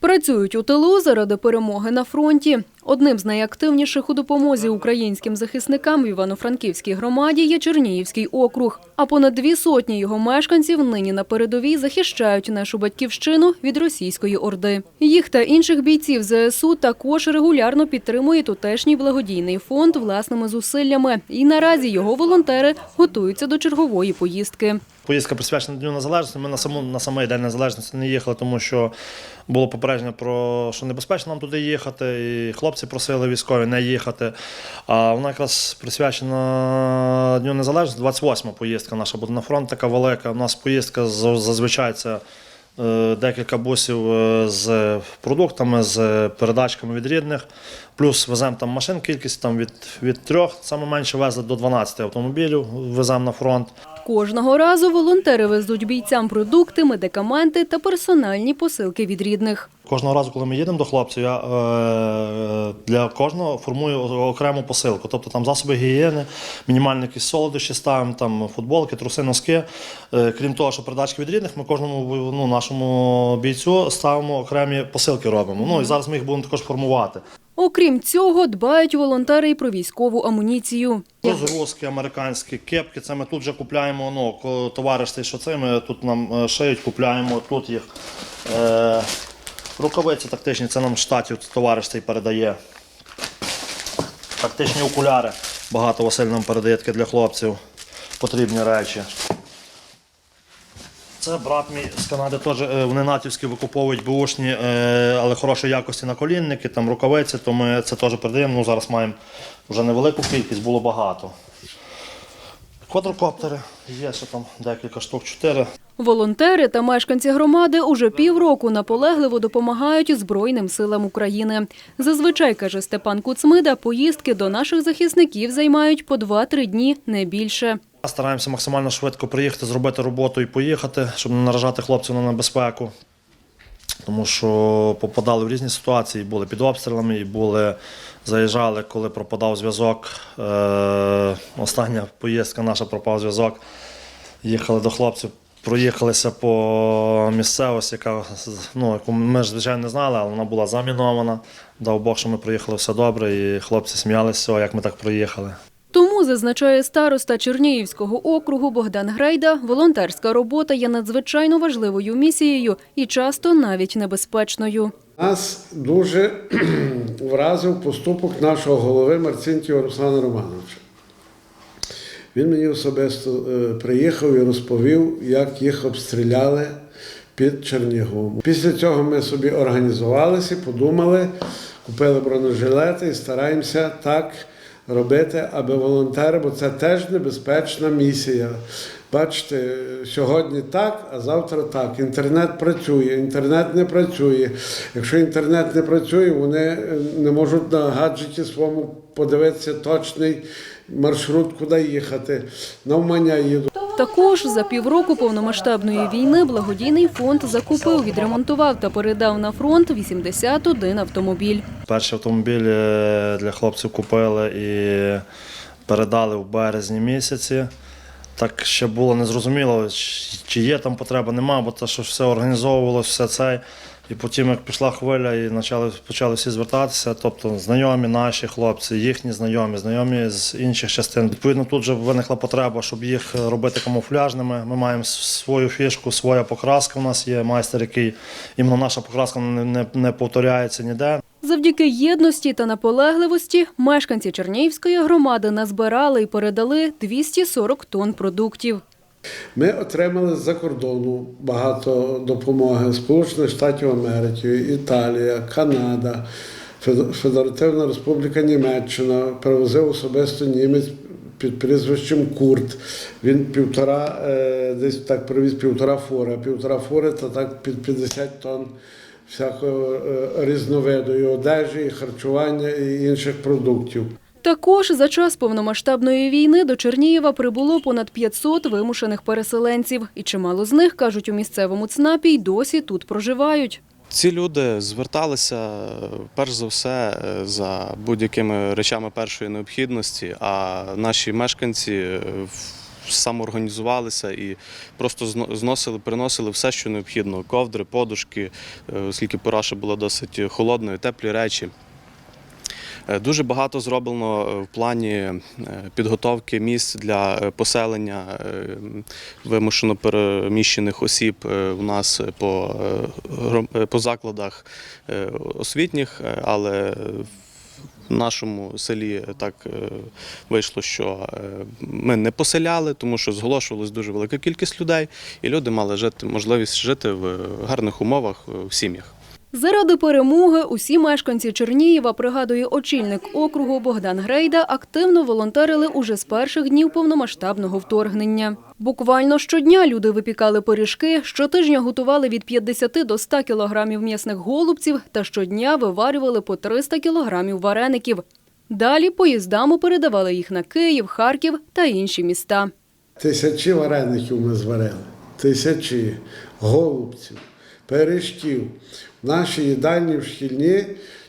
Працюють у тилу заради перемоги на фронті. Одним з найактивніших у допомозі українським захисникам в Івано-Франківській громаді є Чернігівський округ. А понад дві сотні його мешканців нині на передовій захищають нашу батьківщину від російської орди. Їх та інших бійців ЗСУ також регулярно підтримує тутешній благодійний фонд власними зусиллями. І наразі його волонтери готуються до чергової поїздки. Поїздка присвячена Дню Незалежності. Ми на саму на самий День Незалежності не їхали, тому що було попередження про що небезпечно нам туди їхати. І хлопці просили військові не їхати. А вона якраз присвячена Дню Незалежності. 28-ма поїздка наша буде на фронт, така велика. У нас поїздка зазвичай це. Е, Декілька бусів е, з продуктами, з передачками від рідних. Плюс веземо там машин, кількість там від, від трьох, саме менше везли до 12 автомобілів, веземо на фронт. Кожного разу волонтери везуть бійцям продукти, медикаменти та персональні посилки від рідних. Кожного разу, коли ми їдемо до хлопців, я е, для кожного формую окрему посилку. Тобто там засоби гігієни, мінімальні якісь солодощі ставимо, там футболки, труси, носки. Е, крім того, що передачки від рідних, ми кожному ну, нашому бійцю ставимо окремі посилки робимо. Ну і зараз ми їх будемо також формувати. Окрім цього, дбають волонтери і про військову амуніцію. Розгрузки американські, кепки, це ми тут вже купляємо. Ну, товариш що це, ми тут нам е, шиють, купляємо тут їх. Е, рукавиці тактичні, це нам штатів товариш цей передає. Тактичні окуляри. Багато Василь нам передає таке для хлопців. Потрібні речі. Це брат мій з Канади теж е, вони натівські викуповують бушні, е, але хорошої якості наколінники, там рукавиці, то ми це теж передаємо. Ну, зараз маємо вже невелику кількість, було багато. Квадрокоптери, є ще там декілька штук, чотири. Волонтери та мешканці громади уже півроку наполегливо допомагають Збройним силам України. Зазвичай, каже Степан Куцмида, поїздки до наших захисників займають по 2-3 дні, не більше. Стараємося максимально швидко приїхати, зробити роботу і поїхати, щоб не наражати хлопців на небезпеку. Тому що попадали в різні ситуації, були під обстрілами, і були, заїжджали, коли пропадав зв'язок. Е, остання поїздка наша пропав зв'язок. Їхали до хлопців, проїхалися по місцевості, яка ну, яку ми ж звичайно не знали, але вона була замінована. Дав Бог, що ми проїхали все добре, і хлопці сміялися, як ми так проїхали. Тому, зазначає староста Чернігівського округу Богдан Грейда, волонтерська робота є надзвичайно важливою місією і часто навіть небезпечною. Нас дуже вразив поступок нашого голови Марцинтіва Руслана Романовича. Він мені особисто е, приїхав і розповів, як їх обстріляли під Черніговом. Після цього ми собі організувалися, подумали, купили бронежилети і стараємося так робити, аби волонтери, бо це теж небезпечна місія. Бачите, сьогодні так, а завтра так. Інтернет працює, інтернет не працює. Якщо інтернет не працює, вони е, не можуть на гаджеті своєму подивитися точний маршрут, куди їхати. Навмання їдуть. Також за півроку повномасштабної війни благодійний фонд закупив, відремонтував та передав на фронт 81 автомобіль. Перший автомобіль е, для хлопців купили і передали в березні місяці. Так ще було незрозуміло, чи- є там потреба, нема, бо те, що все організовувалося, все це. І потім, як пішла хвиля, і почали, почали всі звертатися, тобто знайомі наші хлопці, їхні знайомі, знайомі з інших частин. Відповідно, тут вже виникла потреба, щоб їх робити камуфляжними. Ми маємо свою фішку, своя покраска. У нас є майстер, який іменно наша покраска не, не, не повторяється ніде. Завдяки єдності та наполегливості мешканці Чернігівської громади назбирали і передали 240 тонн продуктів. Ми отримали з-за кордону багато допомоги Сполучених Штатів Америки, Італія, Канада, Федеративна Республіка Німеччина привозив особисто німець під прізвищем Курт. Він півтора, е, десь так привіз півтора фури, півтора фури то так під 50 тонн всякого е, різновиду і одежі, і харчування, і інших продуктів. Також за час повномасштабної війни до Чернігова прибуло понад 500 вимушених переселенців. І чимало з них, кажуть у місцевому ЦНАПі, й досі тут проживають. Ці люди зверталися перш за все за будь-якими речами першої необхідності, а наші мешканці е, самоорганізувалися і просто зносили, приносили все, що необхідно: ковдри, подушки, е, оскільки пора ще була досить холодною, теплі речі. Е, Дуже багато зроблено е, в плані е, підготовки місць для поселення вимушено переміщених осіб у нас по, по закладах освітніх, але в нашому селі так вийшло, що ми не поселяли, тому що зголошувалась дуже велика кількість людей, і люди мали жити можливість жити в гарних умовах в сім'ях. Заради перемоги усі мешканці Чернієва, пригадує очільник округу Богдан Грейда, активно волонтерили уже з перших днів повномасштабного вторгнення. Буквально щодня люди випікали пиріжки, щотижня готували від 50 до 100 кілограмів м'ясних голубців та щодня виварювали по 300 кілограмів вареників. Далі поїздами передавали їх на Київ, Харків та інші міста. Тисячі вареників ми зварили, тисячі голубців, пиріжків. Нашій їдальні в шкільні,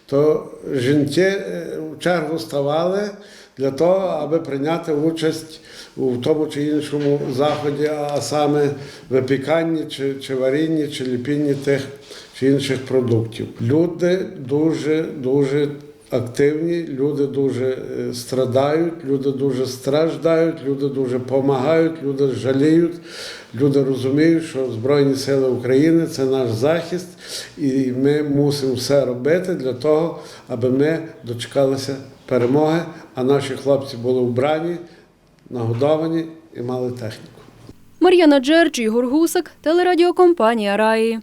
то жінки е, в чергу ставали для того, аби прийняти участь у тому чи іншому заході, а саме випіканні, чи, чи варінні, чи ліпінні тих чи інших продуктів. Люди дуже дуже активні, люди дуже е, страдають, люди дуже страждають, люди дуже допомагають, люди жаліють, люди розуміють, що Збройні Сили України це наш захист, і ми мусимо все робити для того, аби ми дочекалися перемоги, а наші хлопці були вбрані, нагодовані і мали техніку. Мар'яна Джерч, Ігор Гусак, телерадіокомпанія Раї.